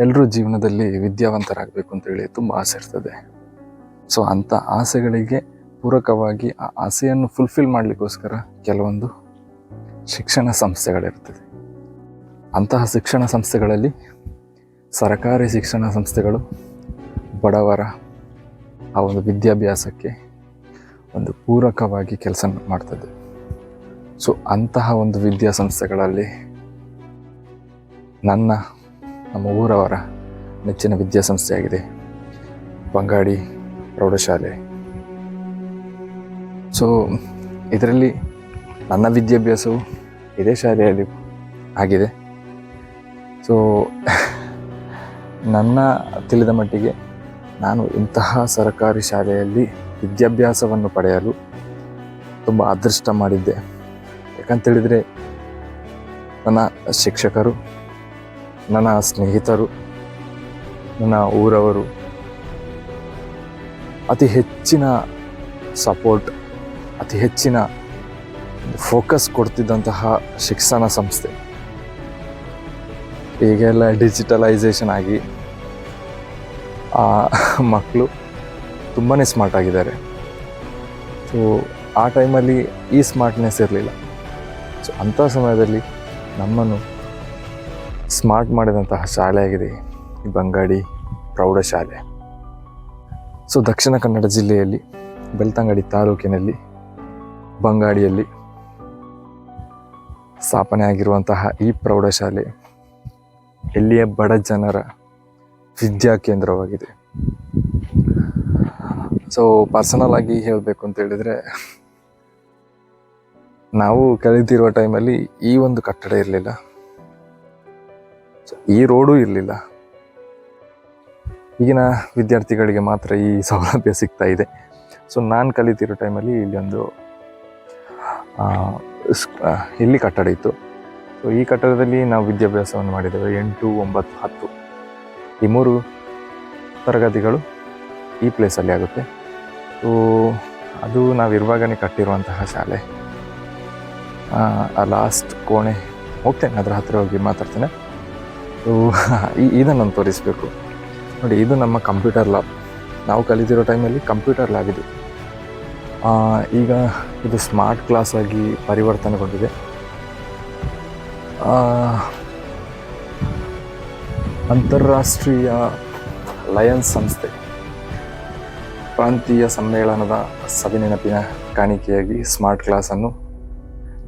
ಎಲ್ಲರೂ ಜೀವನದಲ್ಲಿ ವಿದ್ಯಾವಂತರಾಗಬೇಕು ಅಂತೇಳಿ ತುಂಬ ಆಸೆ ಇರ್ತದೆ. ಸೊ ಅಂಥ ಆಸೆಗಳಿಗೆ ಪೂರಕವಾಗಿ ಆ ಆಸೆಯನ್ನು ಫುಲ್ಫಿಲ್ ಮಾಡಲಿಕ್ಕೋಸ್ಕರ ಕೆಲವೊಂದು ಶಿಕ್ಷಣ ಸಂಸ್ಥೆಗಳಿರ್ತದೆ. ಅಂತಹ ಶಿಕ್ಷಣ ಸಂಸ್ಥೆಗಳಲ್ಲಿ ಸರಕಾರಿ ಶಿಕ್ಷಣ ಸಂಸ್ಥೆಗಳು ಬಡವರ ಆ ಒಂದು ವಿದ್ಯಾಭ್ಯಾಸಕ್ಕೆ ಒಂದು ಪೂರಕವಾಗಿ ಕೆಲಸ ಮಾಡ್ತದೆ. ಸೊ ಅಂತಹ ಒಂದು ವಿದ್ಯಾಸಂಸ್ಥೆಗಳಲ್ಲಿ ನನ್ನ ನಮ್ಮ ಊರವರ ನೆಚ್ಚಿನ ವಿದ್ಯಾಸಂಸ್ಥೆಯಾಗಿದೆ. ಬಂಗಾಡಿ ಪ್ರೌಢಶಾಲೆ. ಸೊ ಇದರಲ್ಲಿ ನನ್ನ ವಿದ್ಯಾಭ್ಯಾಸವು ಇದೇ ಶಾಲೆಯಲ್ಲಿ ಆಗಿದೆ. ಸೊ ನನ್ನ ತಿಳಿದ ಮಟ್ಟಿಗೆ ನಾನು ಇಂತಹ ಸರ್ಕಾರಿ ಶಾಲೆಯಲ್ಲಿ ವಿದ್ಯಾಭ್ಯಾಸವನ್ನು ಪಡೆಯಲು ತುಂಬ ಅದೃಷ್ಟ ಮಾಡಿದ್ದೆ. ಯಾಕಂತೇಳಿದರೆ, ನನ್ನ ಶಿಕ್ಷಕರು ನನ್ನ ಸ್ನೇಹಿತರು, ನನ್ನ ಊರವರು, ಅತಿ ಹೆಚ್ಚಿನ ಸಪೋರ್ಟ್ ಅತಿ ಹೆಚ್ಚಿನ ಫೋಕಸ್ ಕೊಡ್ತಿದ್ದಂತಹ ಶಿಕ್ಷಣ ಸಂಸ್ಥೆ. ಈಗೆಲ್ಲ ಡಿಜಿಟಲೈಸೇಷನ್ ಆಗಿ ಆ ಮಕ್ಕಳು ತುಂಬಾ ಸ್ಮಾರ್ಟ್ ಆಗಿದ್ದಾರೆ. ಸೊ ಆ ಟೈಮಲ್ಲಿ ಈ ಸ್ಮಾರ್ಟ್ನೆಸ್ ಇರಲಿಲ್ಲ. ಸೊ ಅಂಥ ಸಮಯದಲ್ಲಿ ನಮ್ಮನ್ನು ಸ್ಮಾರ್ಟ್ ಮಾಡಿದಂತಹ ಶಾಲೆಯಾಗಿದೆ ಈ ಬಂಗಾಡಿ ಪ್ರೌಢಶಾಲೆ. ಸೊ ದಕ್ಷಿಣ ಕನ್ನಡ ಜಿಲ್ಲೆಯಲ್ಲಿ, ಬೆಳ್ತಂಗಡಿ ತಾಲೂಕಿನಲ್ಲಿ, ಬಂಗಾಡಿಯಲ್ಲಿ ಸ್ಥಾಪನೆ ಆಗಿರುವಂತಹ ಈ ಪ್ರೌಢಶಾಲೆ ಇಲ್ಲಿಯ ಬಡ ಜನರ ವಿದ್ಯಾ ಕೇಂದ್ರವಾಗಿದೆ. ಸೊ ಪರ್ಸನಲ್ ಆಗಿ ಹೇಳಬೇಕು ಅಂತ ಹೇಳಿದ್ರೆ, ನಾವು ಕಲಿತಿರುವ ಟೈಮಲ್ಲಿ ಈ ಒಂದು ಕಟ್ಟಡ ಇರಲಿಲ್ಲ. ಈ ರೋಡು ಇರಲಿಲ್ಲ. ಈಗಿನ ವಿದ್ಯಾರ್ಥಿಗಳಿಗೆ ಮಾತ್ರ ಈ ಸೌಲಭ್ಯ ಸಿಗ್ತಾ ಇದೆ. ಸೊ ನಾನು ಕಲಿತಿರೋ ಟೈಮಲ್ಲಿ ಇಲ್ಲಿ ಒಂದು ಇಲ್ಲಿ ಕಟ್ಟಡ ಇತ್ತು. ಸೊ ಈ ಕಟ್ಟಡದಲ್ಲಿ ನಾವು ವಿದ್ಯಾಭ್ಯಾಸವನ್ನು ಮಾಡಿದ್ದೇವೆ. ಎಂಟು, ಒಂಬತ್ತು, ಹತ್ತು. ಈ ಮೂರು ತರಗತಿಗಳು ಈ ಪ್ಲೇಸಲ್ಲಿ ಆಗುತ್ತೆ. ಸೊ ಅದು ನಾವಿರುವಾಗನೇ ಕಟ್ಟಿರುವಂತಹ ಶಾಲೆ. ಆ ಲಾಸ್ಟ್ ಕೋಣೆ ಹೋಗ್ತೇನೆ. ಅದರ ಹತ್ತಿರ ಹೋಗಿ ಮಾತಾಡ್ತೇನೆ. ಸೊ ನಾನು ಇದನ್ನು ತೋರಿಸಬೇಕು. ನೋಡಿ, ಇದು ನಮ್ಮ ಕಂಪ್ಯೂಟರ್ ಲ್ಯಾಬ್. ನಾವು ಕಲಿತಿರೋ ಟೈಮಲ್ಲಿ ಕಂಪ್ಯೂಟರ್ ಲ್ಯಾಬ್ ಇದು. ಈಗ ಇದು ಸ್ಮಾರ್ಟ್ ಕ್ಲಾಸ್ ಆಗಿ ಪರಿವರ್ತನೆಗೊಂಡಿದೆ. ಅಂತಾರಾಷ್ಟ್ರೀಯ ಲಯನ್ಸ್ ಸಂಸ್ಥೆ. ಪ್ರಾಂತೀಯ ಸಮ್ಮೇಳನದ ಸವಿನೆನಪಿನ ಕಾಣಿಕೆಯಾಗಿ ಸ್ಮಾರ್ಟ್ ಕ್ಲಾಸನ್ನು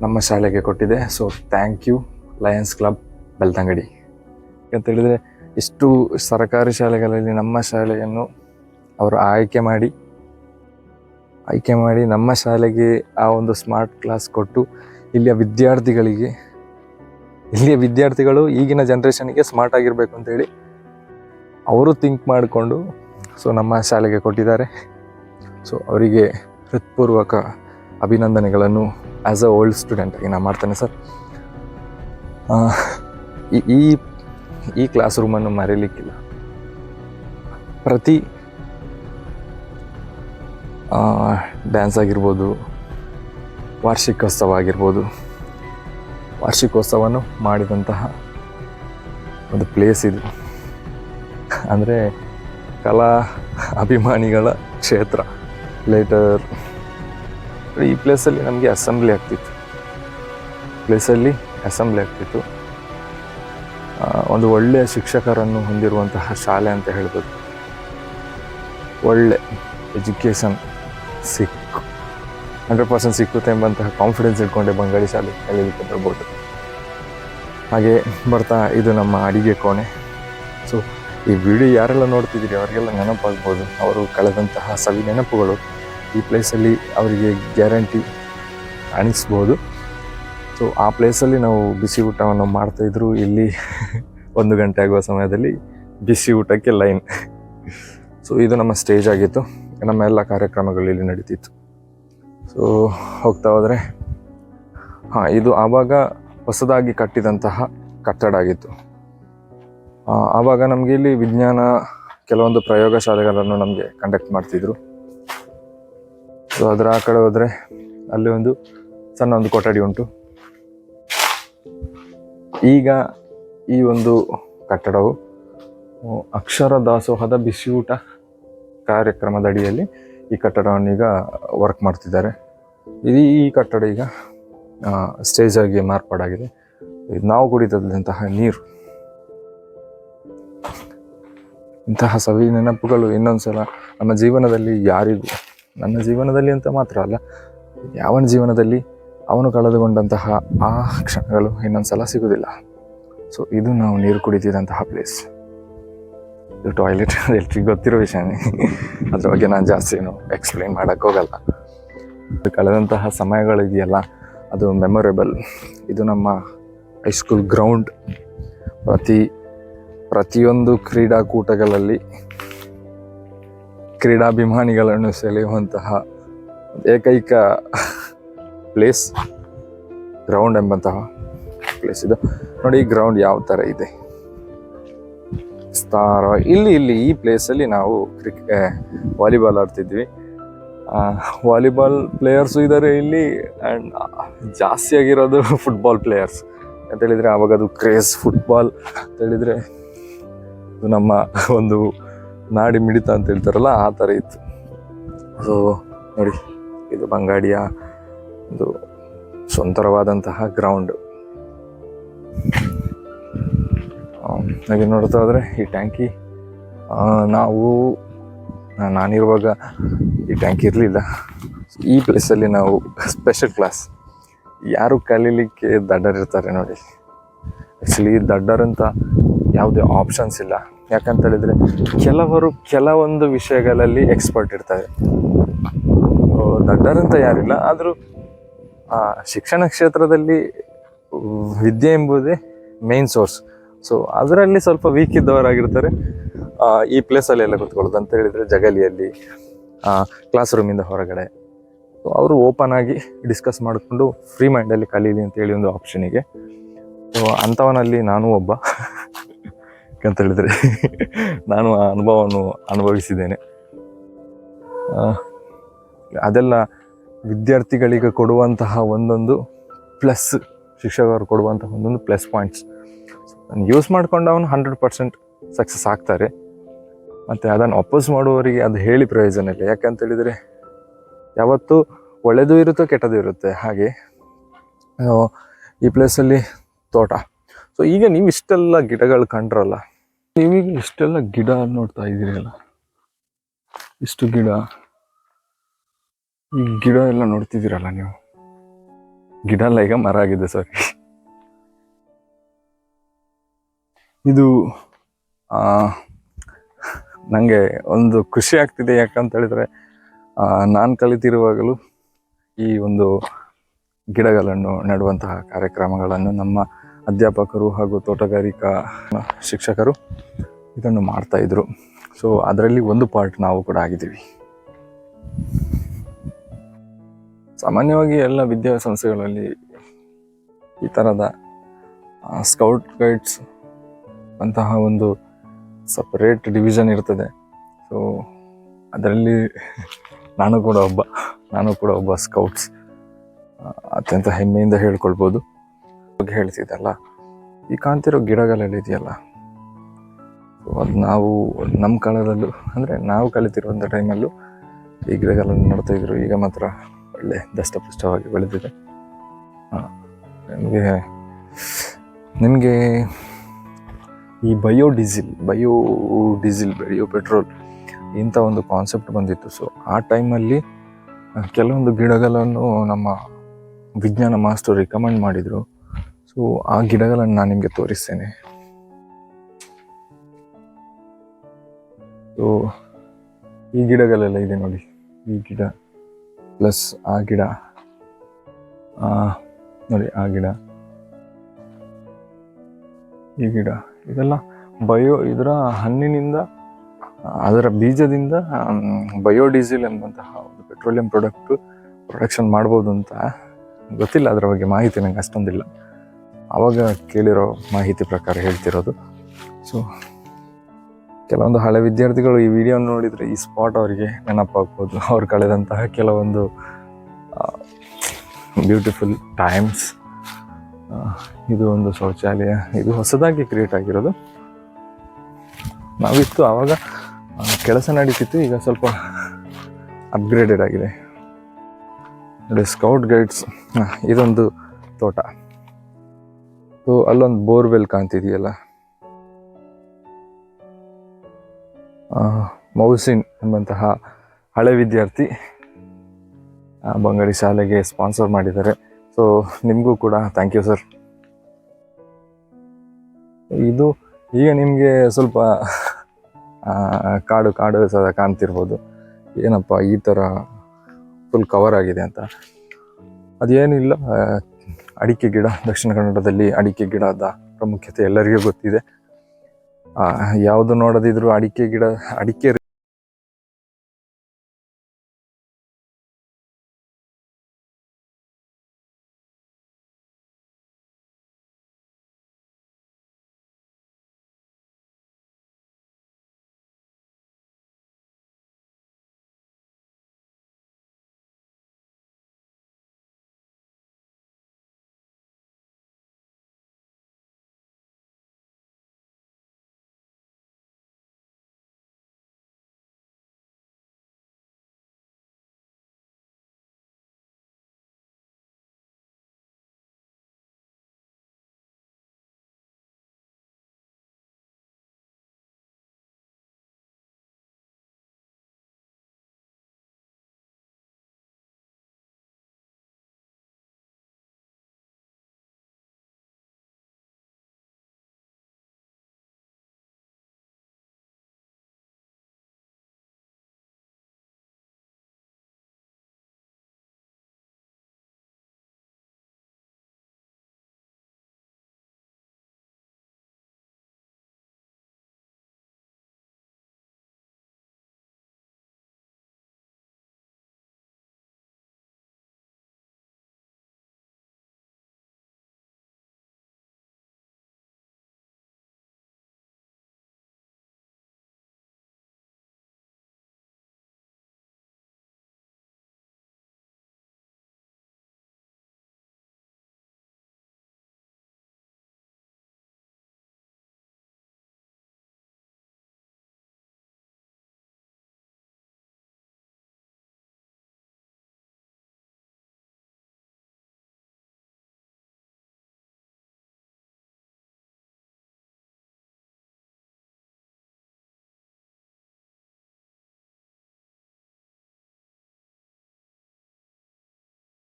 ನಮ್ಮ ಶಾಲೆಗೆ ಕೊಟ್ಟಿದೆ. So thank you Lions Club Belthangady. ಅಂತ ಹೇಳಿದರೆ ಎಷ್ಟು ಸರ್ಕಾರಿ ಶಾಲೆಗಳಲ್ಲಿ ನಮ್ಮ ಶಾಲೆಯನ್ನು ಅವರು ಆಯ್ಕೆ ಮಾಡಿ ಆಯ್ಕೆ ಮಾಡಿ ನಮ್ಮ ಶಾಲೆಗೆ ಆ ಒಂದು ಸ್ಮಾರ್ಟ್ ಕ್ಲಾಸ್ ಕೊಟ್ಟು ಇಲ್ಲಿಯ ವಿದ್ಯಾರ್ಥಿಗಳಿಗೆ, ಇಲ್ಲಿಯ ವಿದ್ಯಾರ್ಥಿಗಳು ಈಗಿನ ಜನ್ರೇಷನ್ಗೆ ಸ್ಮಾರ್ಟ್ ಆಗಿರಬೇಕು ಅಂತೇಳಿ ಅವರು ಥಿಂಕ್ ಮಾಡಿಕೊಂಡು ಸೊ ನಮ್ಮ ಶಾಲೆಗೆ ಕೊಟ್ಟಿದ್ದಾರೆ. ಸೊ ಅವರಿಗೆ ಹೃತ್ಪೂರ್ವಕ ಅಭಿನಂದನೆಗಳನ್ನು ಆ್ಯಸ್ ಅ ಓಲ್ಡ್ ಸ್ಟೂಡೆಂಟಾಗಿ ನಾನು ಮಾಡ್ತೇನೆ ಸರ್. ಈ ಈ ಕ್ಲಾಸ್ ರೂಮನ್ನು ಮರೀಲಿಕ್ಕಿಲ್ಲ. ಪ್ರತಿ ಡ್ಯಾನ್ಸ್ ಆಗಿರ್ಬೋದು ವಾರ್ಷಿಕೋತ್ಸವ ಆಗಿರ್ಬೋದು ವಾರ್ಷಿಕೋತ್ಸವವನ್ನು ಮಾಡಿದಂತಹ ಒಂದು ಪ್ಲೇಸ್ ಇದು. ಅಂದರೆ ಕಲಾ ಅಭಿಮಾನಿಗಳ ಕ್ಷೇತ್ರ. ಲೇಟರ್ ಈ ಪ್ಲೇಸಲ್ಲಿ ನಮಗೆ ಅಸೆಂಬ್ಲಿ ಆಗ್ತಿತ್ತು. ಪ್ಲೇಸಲ್ಲಿ ಅಸೆಂಬ್ಲಿ ಆಗ್ತಿತ್ತು. ಒಂದು ಒಳ್ಳೆಯ ಶಿಕ್ಷಕರನ್ನು ಹೊಂದಿರುವಂತಹ ಶಾಲೆ ಅಂತ ಹೇಳ್ಬೋದು. ಒಳ್ಳೆ ಎಜುಕೇಷನ್ ಸಿಕ್ಕು ಹಂಡ್ರೆಡ್ ಪರ್ಸೆಂಟ್ ಸಿಕ್ಕುತ್ತೆ ಎಂಬಂತಹ ಕಾನ್ಫಿಡೆನ್ಸ್ ಇಟ್ಕೊಂಡೆ ಬಂಗಾಳಿ ಶಾಲೆ ಕಲೀಲಿಕ್ಕೆ ಬರ್ಬೋದು. ಹಾಗೆ ಬರ್ತಾ ಇದು ನಮ್ಮ ಅಡಿಗೆ ಕೋಣೆ. ಸೊ ಈ ವಿಡಿಯೋ ಯಾರೆಲ್ಲ ನೋಡ್ತಿದ್ದೀರಿ ಅವರಿಗೆಲ್ಲ ನೆನಪಾಗ್ಬೋದು. ಅವರು ಕಳೆದಂತಹ ಸವಿ ನೆನಪುಗಳು ಈ ಪ್ಲೇಸಲ್ಲಿ ಅವರಿಗೆ ಗ್ಯಾರಂಟಿ ಅನಿಸ್ಬೋದು ಸೊ ಆ ಪ್ಲೇಸಲ್ಲಿ ನಾವು ಬಿಸಿ ಊಟವನ್ನು ಮಾಡ್ತಾಯಿದ್ರು ಇಲ್ಲಿ ಒಂದು ಗಂಟೆ ಆಗುವ ಸಮಯದಲ್ಲಿ ಬಿಸಿ ಊಟಕ್ಕೆ ಲೈನ್ ಸೊ ಇದು ನಮ್ಮ ಸ್ಟೇಜ್ ಆಗಿತ್ತು. ನಮ್ಮ ಎಲ್ಲ ಕಾರ್ಯಕ್ರಮಗಳು ಇಲ್ಲಿ ನಡೀತಿತ್ತು. ಸೊ ಹೋಗ್ತಾ ಹೋದರೆ, ಹಾಂ, ಇದು ಆವಾಗ ಹೊಸದಾಗಿ ಕಟ್ಟಿದಂತಹ ಕಟ್ಟಡ ಆಗಿತ್ತು. ಆವಾಗ ನಮಗೆ ಇಲ್ಲಿ ವಿಜ್ಞಾನ ಕೆಲವೊಂದು ಪ್ರಯೋಗಶಾಲೆಗಳನ್ನು ನಮಗೆ ಕಂಡಕ್ಟ್ ಮಾಡ್ತಿದ್ರು. ಸೊ ಅದರ ಆ ಕಡೆ ಹೋದರೆ ಅಲ್ಲಿ ಒಂದು ಸಣ್ಣ ಒಂದು ಕೊಠಡಿ ಉಂಟು. ಈಗ ಈ ಒಂದು ಕಟ್ಟಡವು ಅಕ್ಷರ ದಾಸೋಹದ ಬಿಸಿಯೂಟ ಕಾರ್ಯಕ್ರಮದ ಅಡಿಯಲ್ಲಿ ಈ ಕಟ್ಟಡವನ್ನು ಈಗ ವರ್ಕ್ ಮಾಡ್ತಿದ್ದಾರೆ. ಇದು ಈ ಕಟ್ಟಡ ಈಗ ಸ್ಟೇಜ್ ಆಗಿ ಮಾರ್ಪಾಡಾಗಿದೆ. ನಾವು ಕುಡಿತದಂತಹ ನೀರು. ಇಂತಹ ಸವಿ ನೆನಪುಗಳು ಇನ್ನೊಂದ್ಸಲ ನಮ್ಮ ಜೀವನದಲ್ಲಿ ಯಾರಿಗೂ, ನನ್ನ ಜೀವನದಲ್ಲಿ ಅಂತ ಮಾತ್ರ ಅಲ್ಲ ಯಾವನ ಜೀವನದಲ್ಲಿ ಅವನು ಕಳೆದುಕೊಂಡಂತಹ ಆ ಕ್ಷಣಗಳು ಇನ್ನೊಂದ್ಸಲ ಸಿಗುವುದಿಲ್ಲ. ಸೊ ಇದು ನಾವು ನೀರು ಕುಡಿತಿದ್ದಂತಹ ಪ್ಲೇಸ್ ಇದು ಟಾಯ್ಲೆಟ್ ಎಲ್ರಿಗೂ ಗೊತ್ತಿರೋ ವಿಷಯನೇ ಅದ್ರ ಬಗ್ಗೆ ನಾನು ಜಾಸ್ತಿ ಏನು ಎಕ್ಸ್ಪ್ಲೈನ್ ಮಾಡೋಕ್ಕೆ ಹೋಗಲ್ಲ. ಇದು ಕಳೆದಂತಹ ಸಮಯಗಳಿದೆಯಲ್ಲ, ಅದು ಮೆಮೊರೇಬಲ್ ಇದು ನಮ್ಮ ಹೈಸ್ಕೂಲ್ ಗ್ರೌಂಡ್ ಪ್ರತಿ, ಪ್ರತಿಯೊಂದು ಕ್ರೀಡಾಕೂಟಗಳಲ್ಲಿ ಕ್ರೀಡಾಭಿಮಾನಿಗಳನ್ನು ಸೆಳೆಯುವಂತಹ ಏಕೈಕ ಪ್ಲೇಸ್ ಗ್ರೌಂಡ್ ಎಂಬಂತಹ ಪ್ಲೇಸ್ ಇದು. ನೋಡಿ ಗ್ರೌಂಡ್ ಯಾವ ಥರ ಇದೆ? ವಿಸ್ತಾರ. ಇಲ್ಲಿ ಇಲ್ಲಿ ಈ ಪ್ಲೇಸಲ್ಲಿ ನಾವು ಕ್ರಿಕೆ ವಾಲಿಬಾಲ್ ಆಡ್ತಿದ್ವಿ. ವಾಲಿಬಾಲ್ ಪ್ಲೇಯರ್ಸು ಇದ್ದಾರೆ ಇಲ್ಲಿ ಆ್ಯಂಡ್ ಜಾಸ್ತಿ ಆಗಿರೋದು ಫುಟ್ಬಾಲ್ ಪ್ಲೇಯರ್ಸ್ ಅಂತ ಹೇಳಿದರೆ ಆವಾಗ ಅದು ಕ್ರೇಜ್ ಫುಟ್ಬಾಲ್ ಅಂತ ಹೇಳಿದರೆ ಇದು ನಮ್ಮ ಒಂದು ನಾಡಿ ಮಿಡಿತ ಅಂತ ಹೇಳ್ತಾರಲ್ಲ, ಆ ಥರ ಇತ್ತು. ಸೊ ನೋಡಿ, ಇದು ಬಂಗಾಡಿಯ ಒಂದು ಸುಂದರವಾದಂತಹ ಗ್ರೌಂಡ್ ಹಾಗೆ ನೋಡ್ತಾ ಹೋದರೆ ಈ ಟ್ಯಾಂಕಿ ನಾವು ನಾನಿರುವಾಗ ಈ ಟ್ಯಾಂಕಿ ಇರಲಿಲ್ಲ. ಈ ಪ್ಲೇಸಲ್ಲಿ ನಾವು ಸ್ಪೆಷಲ್ ಕ್ಲಾಸ್ ಯಾರು ಕಲೀಲಿಕ್ಕೆ ದಡ್ಡರಿರ್ತಾರೆ ನೋಡಿ. ಆ್ಯಕ್ಚುಲಿ ದಡ್ಡರಂತ ಯಾವುದೇ ಆಪ್ಷನ್ಸ್ ಇಲ್ಲ. ಯಾಕಂತ ಹೇಳಿದರೆ, ಕೆಲವರು ಕೆಲವೊಂದು ವಿಷಯಗಳಲ್ಲಿ ಎಕ್ಸ್ಪರ್ಟ್ ಇರ್ತಾರೆ. ದಡ್ಡರಂತ ಯಾರಿಲ್ಲ, ಆದರೂ ಶಿಕ್ಷಣ ಕ್ಷೇತ್ರದಲ್ಲಿ ವಿದ್ಯೆ ಎಂಬುದೇ ಮೇನ್ ಸೋರ್ಸ್ ಸೊ ಅದರಲ್ಲಿ ಸ್ವಲ್ಪ ವೀಕ್ ಇದ್ದವರಾಗಿರ್ತಾರೆ. ಆ, ಈ ಪ್ಲೇಸಲ್ಲಿ ಎಲ್ಲ ಕೂತ್ಕೊಳ್ಳೋದು. ಅಂತ ಹೇಳಿದರೆ ಜಗಲಿಯಲ್ಲಿ ಕ್ಲಾಸ್ ರೂಮಿಂದ ಹೊರಗಡೆ. ಸೊ ಅವರು ಓಪನ್ ಆಗಿ ಡಿಸ್ಕಸ್ ಮಾಡಿಕೊಂಡು ಫ್ರೀ ಮೈಂಡಲ್ಲಿ ಕಲೀಲಿ ಅಂತೇಳಿ ಒಂದು ಆಪ್ಷನಿಗೆ ಸೊ ಅಂಥವನಲ್ಲಿ ನಾನು ಒಬ್ಬ. ಅಂತ ಹೇಳಿದರೆ ನಾನು ಆ ಅನುಭವವನ್ನು ಅನುಭವಿಸಿದ್ದೇನೆ. ಆ, ಅದೆಲ್ಲ ವಿದ್ಯಾರ್ಥಿಗಳಿಗೆ ಕೊಡುವಂತಹ ಒಂದೊಂದು ಪ್ಲಸ್, ಶಿಕ್ಷಕರು ಕೊಡುವಂತಹ ಒಂದೊಂದು ಪ್ಲಸ್ ಪಾಯಿಂಟ್ಸ್. ನಾನು ಯೂಸ್ ಮಾಡ್ಕೊಂಡು ಅವನು ಹಂಡ್ರೆಡ್ ಪರ್ಸೆಂಟ್ ಸಕ್ಸಸ್ ಆಗ್ತಾರೆ. ಮತ್ತು ಅದನ್ನು ಅಪೋಸ್ ಮಾಡುವವರಿಗೆ ಅದು ಹೇಳಿ ಪ್ರಯೋಜನ ಇಲ್ಲ. ಯಾಕಂತ ಹೇಳಿದರೆ, ಯಾವತ್ತೂ ಒಳ್ಳೆಯದು ಇರುತ್ತೋ ಕೆಟ್ಟದು ಇರುತ್ತೆ. ಹಾಗೆ ಈ ಪ್ಲೇಸಲ್ಲಿ ತೋಟ. ಸೊ ಈಗ ನೀವು ಇಷ್ಟೆಲ್ಲ ಗಿಡಗಳು ಕಂಡ್ರಲ್ಲ, ನೀವೀಗ ಇಷ್ಟೆಲ್ಲ ಗಿಡ ನೋಡ್ತಾ ಇದ್ದೀರಲ್ಲ? ಇಷ್ಟು ಗಿಡ. ಈ ಗಿಡ ಎಲ್ಲ ನೋಡ್ತಿದ್ದೀರಲ್ಲ ನೀವು? ಗಿಡ ಎಲ್ಲ ಈಗ ಮರ ಆಗಿದೆ ಸಾರಿ ಇದು ನನಗೆ ಒಂದು ಖುಷಿ ಆಗ್ತಿದೆ ಯಾಕಂತ ಹೇಳಿದ್ರೆ ನಾನು ಕಲಿತಿರುವಾಗಲೂ ಈ ಒಂದು ಗಿಡಗಳನ್ನು ನೆಡುವಂತಹ ಕಾರ್ಯಕ್ರಮಗಳನ್ನು ನಮ್ಮ ಅಧ್ಯಾಪಕರು ಹಾಗೂ ತೋಟಗಾರಿಕಾ ಶಿಕ್ಷಕರು ಇದನ್ನು ಮಾಡ್ತಾಯಿದ್ರು ಸೊ ಅದರಲ್ಲಿ ಒಂದು ಪಾರ್ಟ್ ನಾವು ಕೂಡ ಆಗಿದ್ದೀವಿ. ಸಾಮಾನ್ಯವಾಗಿ ಎಲ್ಲ ವಿದ್ಯಾಸಂಸ್ಥೆಗಳಲ್ಲಿ ಈ ಥರದ ಸ್ಕೌಟ್ ಗೈಡ್ಸ್ ಅಂತಹ ಒಂದು ಸಪರೇಟ್ ಡಿವಿಷನ್ ಇರ್ತದೆ. ಸೊ ಅದರಲ್ಲಿ ನಾನು ಕೂಡ ಒಬ್ಬ, ನಾನು ಕೂಡ ಒಬ್ಬ ಸ್ಕೌಟ್ಸ್ ಅತ್ಯಂತ ಹೆಮ್ಮೆಯಿಂದ ಹೇಳ್ಕೊಳ್ಬೋದು. ಬಗ್ಗೆ ಹೇಳ್ತಿದ್ದಲ್ಲ. ಈ ಕಾಣ್ತಿರೋ ಗಿಡಗಳೆಲ್ಲ ಇದೆಯಲ್ಲ? ಸೊ ಅದು ನಾವು ನಮ್ಮ ಕಾಲದಲ್ಲೂ, ಅಂದರೆ ನಾವು ಕಲಿತಿರುವಂಥ ಟೈಮಲ್ಲೂ ಈ ಗಿಡಗಳನ್ನು ನೋಡ್ತಾಯಿದ್ರು ಈಗ ಮಾತ್ರ ಒಳ್ಳೆ ದಷ್ಟಪುಷ್ಟವಾಗಿ ಬೆಳೆದಿದೆ. ನಿಮಗೆ ನಿಮಗೆ ಈ bio diesel bio diesel bio petrol ಇಂಥ ಒಂದು ಕಾನ್ಸೆಪ್ಟ್ ಬಂದಿತ್ತು. ಸೊ ಆ ಟೈಮಲ್ಲಿ ಕೆಲವೊಂದು ಗಿಡಗಳನ್ನು ನಮ್ಮ ವಿಜ್ಞಾನ ಮಾಸ್ಟರ್ ರಿಕಮೆಂಡ್ ಮಾಡಿದರು. ಸೊ ಆ ಗಿಡಗಳನ್ನು ನಾನು ನಿಮಗೆ ತೋರಿಸ್ತೇನೆ. ಸೊ ಈ ಗಿಡಗಳೆಲ್ಲ ಇದೆ ನೋಡಿ. ಈ ಗಿಡ. ಪ್ಲಸ್ ಆ ಗಿಡ. ನೋಡಿ, ಆ ಗಿಡ. ಈ ಗಿಡ. ಇದೆಲ್ಲ ಬಯೋ, ಇದರ ಹಣ್ಣಿನಿಂದ, ಅದರ ಬೀಜದಿಂದ ಬಯೋಡೀಸೆಲ್ ಎಂಬಂತಹ ಒಂದು ಪೆಟ್ರೋಲಿಯಂ ಪ್ರಾಡಕ್ಟು ಪ್ರೊಡಕ್ಷನ್ ಮಾಡ್ಬೋದು ಅಂತ ಗೊತ್ತಿಲ್ಲ. ಅದರ ಬಗ್ಗೆ ಮಾಹಿತಿ ನನಗೆ ಅಷ್ಟೊಂದಿಲ್ಲ. ಆವಾಗ ಕೇಳಿರೋ ಮಾಹಿತಿ ಪ್ರಕಾರ ಹೇಳ್ತಿರೋದು. ಸೊ ಕೆಲವೊಂದು ಹಳೆ ವಿದ್ಯಾರ್ಥಿಗಳು ಈ ವಿಡಿಯೋ ನೋಡಿದರೆ ಈ ಸ್ಪಾಟ್ ಅವರಿಗೆ ನೆನಪಾಗ್ಬೋದು ಅವ್ರು ಕಳೆದಂತಹ ಕೆಲವೊಂದು ಬ್ಯೂಟಿಫುಲ್ ಟೈಮ್ಸ್ ಇದು ಒಂದು ಶೌಚಾಲಯ. ಇದು ಹೊಸದಾಗಿ ಕ್ರಿಯೇಟ್ ಆಗಿರೋದು. ನಾವಿತ್ತು ಆವಾಗ ಕೆಲಸ ನಡೀತಿತ್ತು, ಈಗ ಸ್ವಲ್ಪ ಅಪ್ಗ್ರೇಡೆಡ್ ಆಗಿದೆ. ನೋಡಿ ಸ್ಕೌಟ್ ಗೈಡ್ಸ್ ಇದೊಂದು ತೋಟ. ಸೊ ಅಲ್ಲೊಂದು ಬೋರ್ವೆಲ್ ಕಾಣ್ತಿದೆಯಲ್ಲ? ಮೌಸಿನ್ ಎಂಬಂತಹ ಹಳೆ ವಿದ್ಯಾರ್ಥಿ ಬಂಗಡಿ ಶಾಲೆಗೆ ಸ್ಪಾನ್ಸರ್ ಮಾಡಿದ್ದಾರೆ. ಸೊ ನಿಮಗೂ ಕೂಡ ಥ್ಯಾಂಕ್ ಯು ಸರ್ ಇದು ಈಗ ನಿಮಗೆ ಸ್ವಲ್ಪ ಕಾಡು ಕಾಡು ಸಹ ಕಾಣ್ತಿರ್ಬೋದು. ಏನಪ್ಪ, ಈ ಥರ ಫುಲ್ ಕವರ್ ಆಗಿದೆ ಅಂತ. ಅದೇನಿಲ್ಲ ಅಡಿಕೆ ಗಿಡ, ದಕ್ಷಿಣ ಕನ್ನಡದಲ್ಲಿ ಅಡಿಕೆ ಗಿಡದ ಪ್ರಾಮುಖ್ಯತೆ ಎಲ್ಲರಿಗೂ ಗೊತ್ತಿದೆ. ಯಾವುದು ನೋಡದಿದ್ರು ಅಡಿಕೆ ಗಿಡ ಅಡಿಕೆ